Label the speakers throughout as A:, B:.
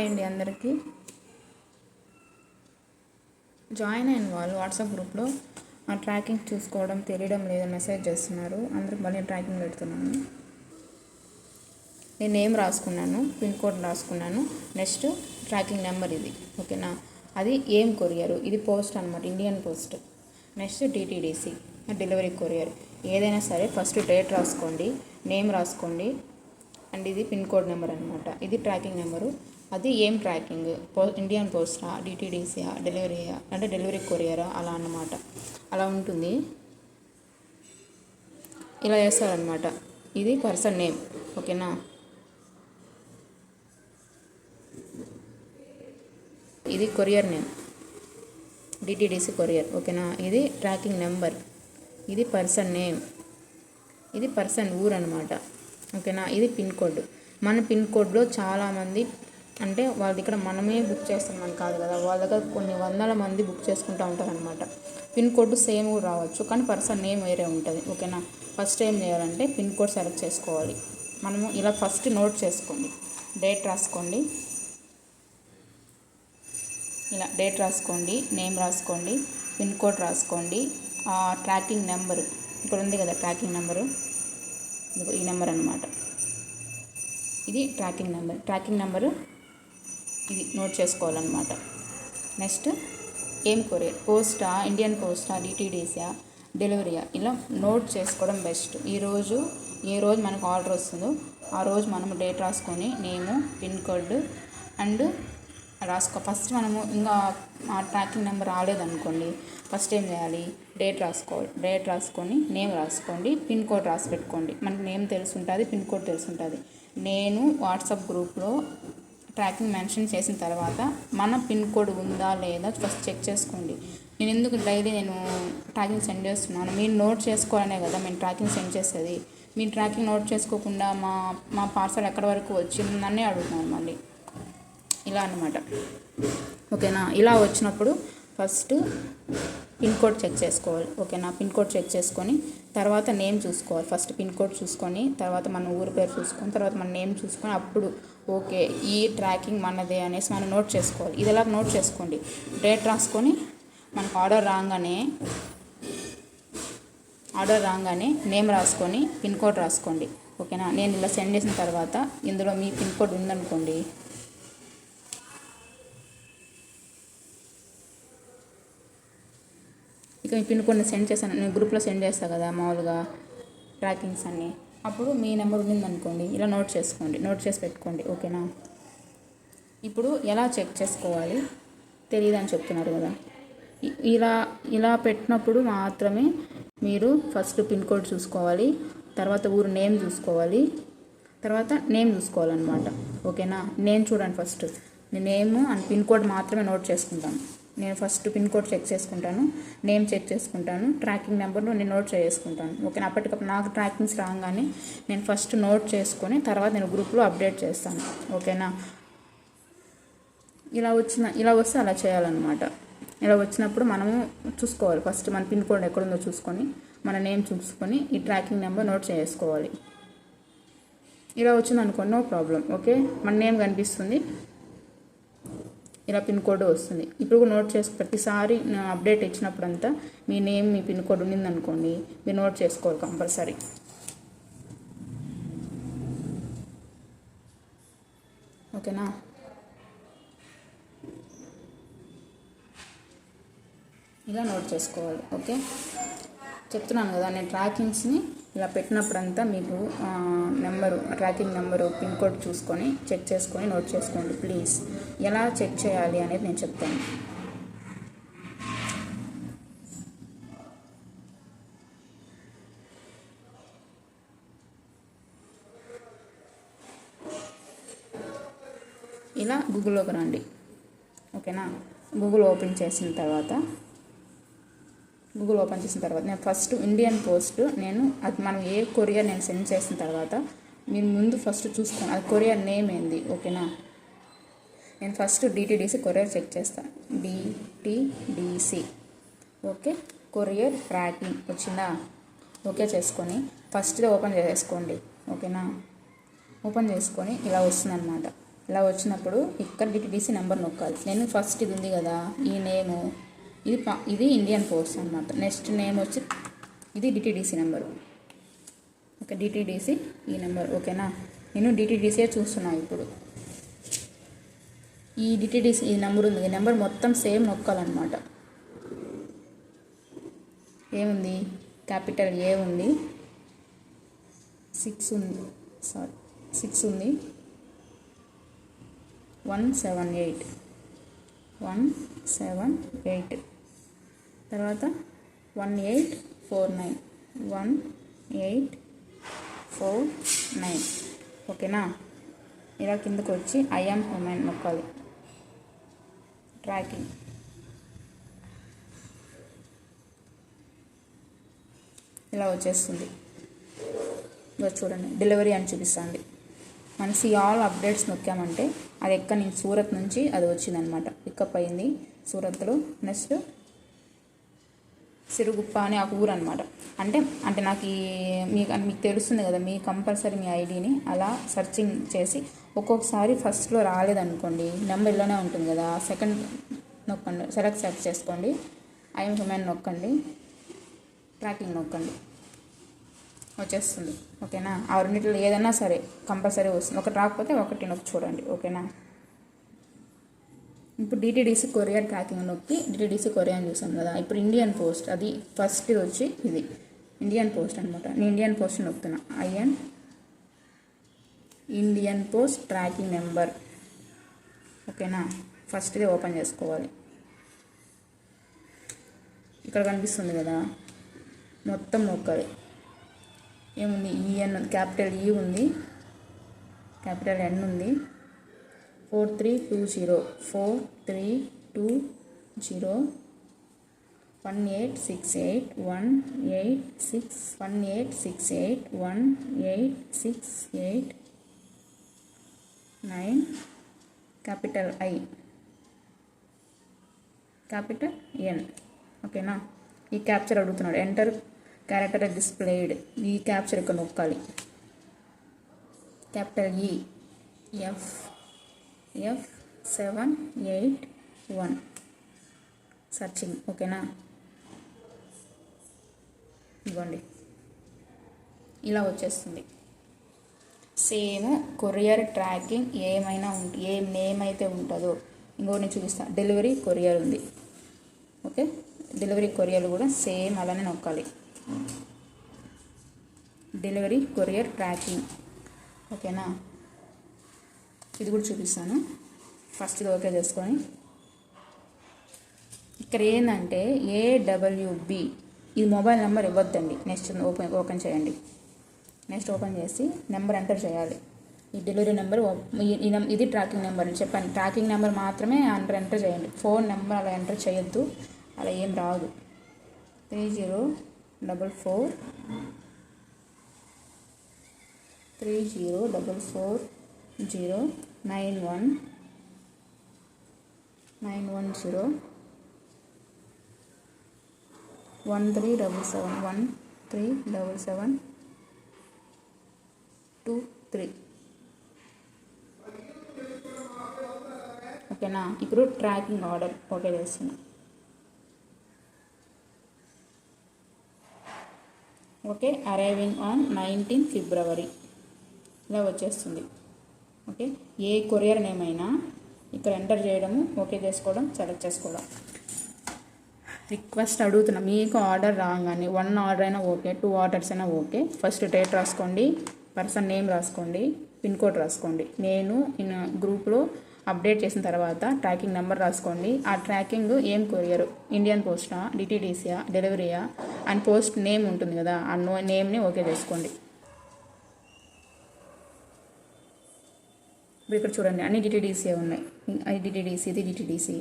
A: Hi అండి అందరికీ. Join అయిన వాళ్ళు వాట్సాప్ గ్రూప్లో ఆ ట్రాకింగ్ చూసుకోవడం తెలియడం లేదు మెసేజ్ చేస్తున్నారు. అందరికి మళ్ళీ ట్రాకింగ్ పెడుతున్నాను. నేను నేమ్ రాసుకున్నాను పిన్ కోడ్ రాసుకున్నాను. నెక్స్ట్ ట్రాకింగ్ నెంబర్ ఇది ఓకేనా? అది ఏం కొరియర్? ఇది పోస్ట్ అనమాట Indian post. Next DTDC delivery courier. ఏదైనా సరే ఫస్ట్ డేట్ రాసుకోండి నేమ్ రాసుకోండి. అండ్ ఇది పిన్ కోడ్ నెంబర్ అనమాట ఇది ట్రాకింగ్ నెంబరు. అది ఏం ట్రాకింగ్ పో ఇండియన్ పోస్టా డిటీడీసీయా డెలివరీయా అంటే డెలివరీ కొరియరా అలా అన్నమాట. అలా ఉంటుంది. ఇలా చేస్తారనమాట ఇది పర్సన్ నేమ్ ఓకేనా? ఇది కొరియర్ నేమ్ డిటీడీసీ కొరియర్ ఓకేనా? ఇది ట్రాకింగ్ నెంబర్ ఇది పర్సన్ నేమ్ ఇది పర్సన్ ఊరు అనమాట ఓకేనా? ఇది పిన్ కోడ్ మన పిన్ కోడ్లో చాలామంది అంటే వాళ్ళ దగ్గర మనమే బుక్ చేస్తున్నాం కాదు కదా వాళ్ళ దగ్గర కొన్ని వందల మంది బుక్ చేసుకుంటూ ఉంటారనమాట పిన్ కోడ్ సేమ్ కూడా రావచ్చు కానీ పర్సన్ నేమ్ వేరే ఉంటుంది ఓకేనా? ఫస్ట్ ఏం చేయాలంటే పిన్ కోడ్ సెలెక్ట్ చేసుకోవాలి. మనము ఇలా ఫస్ట్ నోట్ చేసుకోండి. డేట్ రాసుకోండి. ఇలా డేట్ రాసుకోండి నేమ్ రాసుకోండి పిన్ కోడ్ రాసుకోండి ట్రాకింగ్ నెంబరు ఇక్కడ ఉంది కదా ట్రాకింగ్ నెంబరు? ఈ నెంబర్ అనమాట ఇది ట్రాకింగ్ నెంబర్. ట్రాకింగ్ నెంబరు ఇది నోట్ చేసుకోవాలన్నమాట. నెక్స్ట్ ఏం కొరియర్ పోస్టా ఇండియన్ పోస్టా డిటీడీసా డెలివరీయా? ఇలా నోట్ చేసుకోవడం బెస్ట్. ఈరోజు ఏ రోజు మనకు ఆర్డర్ వస్తుందో. ఆ రోజు మనము డేట్ రాసుకొని నేము పిన్ కోడ్ అండ్ రాసుకో. ఫస్ట్ మనము ఇంకా ఆ ట్రాకింగ్ నెంబర్ రాలేదనుకోండి ఫస్ట్ ఏం చేయాలి? డేట్ రాసుకోవాలి డేట్ రాసుకొని నేమ్ రాసుకోండి పిన్ కోడ్ రాసి పెట్టుకోండి. మనకి నేమ్ తెలుసుంటుంది ఉంటుంది పిన్ కోడ్ తెలిసి ఉంటుంది నేను వాట్సాప్ గ్రూప్లో ట్రాకింగ్ మెన్షన్ చేసిన తర్వాత మన పిన్ కోడ్ ఉందా లేదా ఫస్ట్ చెక్ చేసుకోండి. నేను ఎందుకు డైలీ నేను ట్రాకింగ్ సెండ్ చేస్తున్నాను? మీరు నోట్ చేసుకోవాలనే కదా మేము ట్రాకింగ్ సెండ్ చేసేది. మీరు ట్రాకింగ్ నోట్ చేసుకోకుండా మా మా పార్సల్ ఎక్కడి వరకు వచ్చిందని అడుగుతున్నాను మళ్ళీ. ఇలా అనమాట ఓకేనా? ఇలా వచ్చినప్పుడు ఫస్ట్ పిన్ కోడ్ చెక్ చేసుకోవాలి. ఓకేనా? పిన్ కోడ్ చెక్ చేసుకొని తర్వాత నేమ్ చూసుకోవాలి. ఫస్ట్ పిన్ కోడ్ చూసుకొని తర్వాత మన ఊరి పేరు చూసుకొని తర్వాత మన నేమ్ చూసుకొని అప్పుడు ఓకే ఈ ట్రాకింగ్ మనదే అనేసి మనం నోట్ చేసుకోవాలి. ఇది ఎలా నోట్ చేసుకోండి. డేట్ రాసుకొని మనకు ఆర్డర్ రాగానే ఆర్డర్ రాగానే నేమ్ రాసుకొని పిన్ కోడ్ రాసుకోండి. ఓకేనా? నేను ఇలా సెండ్ చేసిన తర్వాత ఇందులో మీ పిన్ కోడ్ ఉందనుకోండి ఇక మీ పిన్ కోడ్ని సెండ్ చేశాను నేను గ్రూప్లో సెండ్ చేస్తాను కదా మామూలుగా ట్రాకింగ్స్ అన్నీ. అప్పుడు మీ నెంబర్ ఉండిందనుకోండి ఇలా నోట్ చేసుకోండి నోట్ చేసి పెట్టుకోండి ఓకేనా? ఇప్పుడు ఎలా చెక్ చేసుకోవాలి? తెలియదు అని చెప్తున్నారు కదా. ఇలా ఇలా పెట్టినప్పుడు మాత్రమే మీరు ఫస్ట్ పిన్ కోడ్ చూసుకోవాలి తర్వాత ఊరు నేమ్ చూసుకోవాలి తర్వాత నేమ్ చూసుకోవాలన్నమాట. ఓకేనా? నేమ్ చూడండి first. Name and pin code మాత్రమే నోట్ చేసుకుంటాను. నేను ఫస్ట్ పిన్ కోడ్ చెక్ చేసుకుంటాను నేమ్ చెక్ చేసుకుంటాను ట్రాకింగ్ నెంబర్ను నేను నోట్ చేసుకుంటాను. ఓకే అప్పటికప్పుడు నాకు ట్రాకింగ్స్ రాగానే నేను ఫస్ట్ నోట్ చేసుకొని తర్వాత నేను గ్రూప్లో అప్డేట్ చేస్తాను. ఓకేనా? ఇలా వచ్చిన ఇలా వస్తే అలా చేయాలన్నమాట. ఇలా వచ్చినప్పుడు మనము చూసుకోవాలి. ఫస్ట్ మన పిన్ కోడ్ ఎక్కడుందో చూసుకొని మన నేమ్ చూసుకొని ఈ ట్రాకింగ్ నెంబర్ నోట్ చేసుకోవాలి. ఇలా వచ్చింది అనుకోండి నో ప్రాబ్లం. ఓకే? మన నేమ్ కనిపిస్తుంది. ఇలా పిన్ కోడ్ వస్తుంది. ఇప్పుడు కూడా నోట్ చేసు ప్రతిసారి అప్డేట్ ఇచ్చినప్పుడంతా మీ నేమ్ మీ పిన్ కోడ్ ఉన్నిందనుకోండి మీరు నోట్ చేసుకోవాలి కంపల్సరీ. ఓకేనా? ఇలా నోట్ చేసుకోవాలి. ఓకే? చెప్తున్నాను కదా నేను ట్రాకింగ్స్ని ఇలా పెట్టినప్పుడంతా మీకు number tracking number pin code చూసుకొని చెక్ చేసుకొని నోట్ చేసుకోండి ప్లీజ్. ఎలా చెక్ చేయాలి అనేది నేను చెప్తాను. ఇలా గూగుల్లోకి రండి. ఓకేనా? గూగుల్ ఓపెన్ చేసిన తర్వాత గూగుల్ ఓపెన్ చేసిన తర్వాత నేను ఫస్ట్ ఇండియన్ పోస్ట్ నేను అది మనం ఏ కొరియర్ నేను సెండ్ చేసిన తర్వాత మీరు ముందు ఫస్ట్ చూసుకోండి. అది కొరియర్ నేమ్ ఏంది? ఓకేనా? నేను ఫస్ట్ డిటీడీసీ కొరియర్ చెక్ చేస్తాను డిటీడీసీ ఓకే? కొరియర్ ట్రాకింగ్ వచ్చిందా? ఓకే చేసుకొని ఫస్ట్ది ఓపెన్ చేసుకోండి ఓకేనా? ఓపెన్ చేసుకొని ఇలా వస్తుందన్నమాట. ఇలా వచ్చినప్పుడు ఇక్కడ డిటిడిసి నెంబర్ నొక్కాలి. నేను ఫస్ట్ ఇది ఉంది కదా ఈ నేము ఇది పా- ఇది ఇండియన్ పోస్ట్ అనమాట నెక్స్ట్ నేమ్ వచ్చి ఇది డిటీడీసీ నెంబరు ఓకే డిటీడీసీ ఈ నెంబర్ ఓకేనా? నేను డిటీడీసీ చూస్తున్నాను ఇప్పుడు. ఈ డిటీడీసీ ఈ నెంబర్ ఉంది. ఈ నెంబర్ మొత్తం సేమ్ నొక్కాలన్నమాట. ఏముంది? క్యాపిటల్ ఏ ఉంది. సిక్స్ ఉంది. సారీ సిక్స్ ఉంది. One seven eight one seven eight తర్వాత one eight four nine one eight four nine ఓకేనా? ఇలా కిందకు వచ్చి ఐఎమ్ హ్యూమెన్ నొక్కాలి. ట్రాకింగ్ ఇలా వచ్చేస్తుంది. చూడండి. డెలివరీ అని చూపిస్తుంది. మన ఆల్ అప్డేట్స్ నొక్కామంటే అది ఎక్కడ నుంచి సూరత్ నుంచి అది వచ్చిందనమాట. పికప్ అయింది సూరత్లో. నెక్స్ట్ సిరుగుప్ప అనే ఒక ఊరు అనమాట అంటే అంటే నాకు ఈ మీకు మీకు తెలుస్తుంది కదా మీ కంపల్సరీ మీ ఐడిని అలా సర్చింగ్ చేసి ఒక్కొక్కసారి ఫస్ట్లో రాలేదనుకోండి నెంబర్ ఇలానే ఉంటుంది కదా సెకండ్ నొక్కండి సెలెక్ట్ సెలెక్ట్ చేసుకోండి ఐఎమ్ హ్యూమెన్ నొక్కండి ట్రాకింగ్ నొక్కండి వచ్చేస్తుంది ఓకేనా? ఆ రెండింటిలో ఏదైనా సరే కంపల్సరీ వస్తుంది. ఒకటి రాకపోతే ఒకటి నొక్కి చూడండి ఓకేనా? ఇప్పుడు డిటీడీసీ కొరియర్ ట్రాకింగ్ నొక్కి డిటీడీసీ కొరియా అని చూసాం కదా. ఇప్పుడు ఇండియన్ పోస్ట్ అది ఫస్ట్ ఇది వచ్చి ఇది. ఇండియన్ పోస్ట్ అనమాట నేను Indian post నొక్కుతున్నా. IN Indian post tracking number ఓకేనా? ఫస్ట్ ఇది ఓపెన్ చేసుకోవాలి. ఇక్కడ కనిపిస్తుంది కదా. మొత్తం నొక్కాలి. ఏముంది? ఈఎన్ క్యాపిటల్ ఈ ఉంది. క్యాపిటల్ ఎన్ ఉంది. Four three two zero four three two zero one eight six eight one eight six one eight six eight one eight six eight nine capital I capital N ఓకేనా ఈ captcha అడుగుతున్నాడు. Enter character displayed ఈ captcha ఇక్కడ నొక్కాలి. Capital E F F seven eight one searching ఓకేనా ఇవ్వండి ఇలా వచ్చేస్తుంది. Same courier tracking ఏమైనా ఉంట ఏ నేమ్ అయితే ఉంటుందో ఇంకోటి నేను చూపిస్తాను డెలివరీ కొరియర్ ఉంది. ఓకే డెలివరీ కొరియర్ కూడా సేమ్ అలానే నొక్కాలి. డెలివరీ కొరియర్ ట్రాకింగ్ ఓకేనా ఇది కూడా చూపిస్తాను. ఫస్ట్ ఇది ఓకే చేసుకొని. ఇక్కడ ఏంటంటే ఏడబ్ల్యూబి ఇది మొబైల్ నెంబర్ ఇవ్వద్దండి. నెక్స్ట్ ఓపెన్ ఓపెన్ చేయండి. నెక్స్ట్ ఓపెన్ చేసి నెంబర్ ఎంటర్ చేయాలి. ఈ డెలివరీ నెంబర్ ఈ ఇది ట్రాకింగ్ నెంబర్ అని చెప్పాను. ట్రాకింగ్ నెంబర్ మాత్రమే అంటర్ ఎంటర్ చేయండి. ఫోన్ నెంబర్ అలా ఎంటర్ చేయొద్దు. అలా ఏం రాదు. Three zero double four three zero double four zero nine one. Nine one zero. One three double seven. One three double seven. Two three. ఓకేనా? ఇప్పుడు tracking order. Okay చేస్తున్నా. Okay arriving on nineteen February ఇలా వచ్చేస్తుంది. Okay? ఏ courier name అయినా ఇక్కడ enter చేయడము okay చేసుకోవడం select చేసుకోవడం. రిక్వెస్ట్ అడుగుతున్నా మీకు ఆర్డర్ రాగానే వన్ ఆర్డర్ అయినా ఓకే టూ ఆర్డర్స్ అయినా ఓకే. ఫస్ట్ డేట్ రాసుకోండి పర్సన్ నేమ్ రాసుకోండి పిన్ కోడ్ రాసుకోండి. నేను ఇన్ గ్రూప్లో అప్డేట్ చేసిన తర్వాత ట్రాకింగ్ నెంబర్ రాసుకోండి. ఆ ట్రాకింగ్ ఏం కొరియర్? ఇండియన్ పోస్టా డిటీడీసీయా డెలివరీయా? అండ్ పోస్ట్ నేమ్ ఉంటుంది కదా ఆ నో నేమ్ని ఓకే చేసుకోండి. ఇప్పుడు ఇక్కడ చూడండి. అన్ని డిటీడీసీ ఉన్నాయి. అది డిటీడీసీ ఇది డిటీడీసీ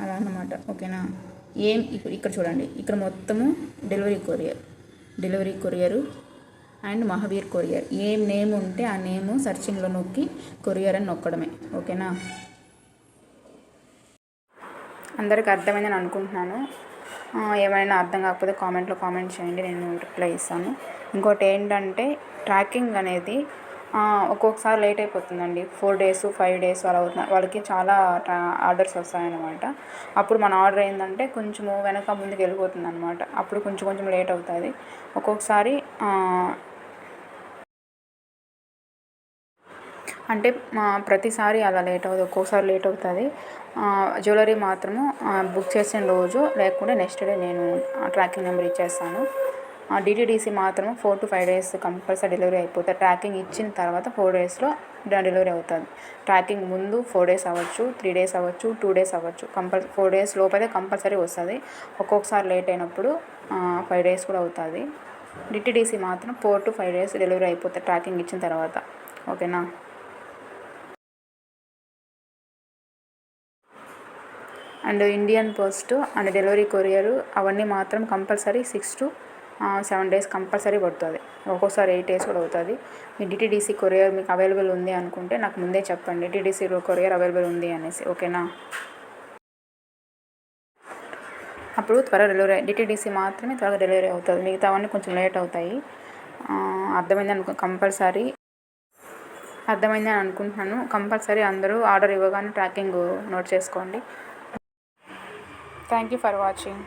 A: అలా అన్నమాట. ఓకేనా? ఏం ఇప్పుడు ఇక్కడ చూడండి. ఇక్కడ మొత్తము delivery courier. Delivery courier and Mahaveer courier. ఏం నేమ్ ఉంటే ఆ నేము సర్చింగ్లో నొక్కి కొరియర్ అని నొక్కడమే. ఓకేనా? అందరికి అర్థమైందని అనుకుంటున్నాను. ఏమైనా అర్థం కాకపోతే కామెంట్లో కామెంట్ చేయండి. నేను రిప్లై ఇస్తాను. ఇంకోటి ఏంటంటే ట్రాకింగ్ అనేది ఒక్కొక్కసారి లేట్ అయిపోతుందండి. ఫోర్ డేస్ ఫైవ్ డేస్ అలా అవుతుంది. వాళ్ళకి చాలా ఆర్డర్స్ వస్తాయన్నమాట. అప్పుడు మన ఆర్డర్ ఏంటంటే కొంచెము వెనక ముందుకు వెళ్ళిపోతుంది అనమాట అప్పుడు కొంచెం కొంచెం లేట్ అవుతుంది. ఒక్కొక్కసారి అంటే మా ప్రతిసారి అలా లేట్ అవుతుంది. ఒక్కోసారి లేట్ అవుతుంది. జ్యువెలరీ మాత్రము బుక్ చేసిన రోజు లేకుంటే నెక్స్ట్ డే నేను ట్రాకింగ్ నెంబర్ ఇచ్చేస్తాను. డిటీడీసీ మాత్రం four to five days compulsory delivery అయిపోతుంది ట్రాకింగ్ ఇచ్చిన తర్వాత ఫోర్ డేస్లో డెలివరీ అవుతుంది. ట్రాకింగ్ ముందు ఫోర్ డేస్ అవ్వచ్చు త్రీ డేస్ అవ్వచ్చు టూ డేస్ అవ్వచ్చు. కంపల్ ఫోర్ డేస్ లోపైతే కంపల్సరీ వస్తుంది. ఒక్కొక్కసారి లేట్ అయినప్పుడు ఫైవ్ డేస్ కూడా అవుతుంది. డిటీడీసీ మాత్రం four to five days delivery అయిపోతుంది ట్రాకింగ్ ఇచ్చిన తర్వాత. ఓకేనా and Indian post and delivery courier అవన్నీ మాత్రం compulsory six to seven days compulsory పడుతుంది. ఒక్కోసారి ఎయిట్ డేస్ కూడా అవుతుంది. మీ డిటీడీసీ కొరియర్ మీకు అవైలబుల్ ఉంది అనుకుంటే నాకు ముందే చెప్పండి. డిటీడీసీ కొరియర్ అవైలబుల్ ఉంది అనేసి ఓకేనా? అప్పుడు త్వరగా డెలివరీ డిటీడీసీ మాత్రమే త్వరగా డెలివరీ అవుతుంది. మిగతావన్నీ కొంచెం లేట్ అవుతాయి. అర్థమైంది అనుకో కంపల్సరీ అర్థమైంది అని అనుకుంటున్నాను. కంపల్సరీ అందరూ ఆర్డర్ ఇవ్వగానే ట్రాకింగ్ నోట్ చేసుకోండి. Thank you for watching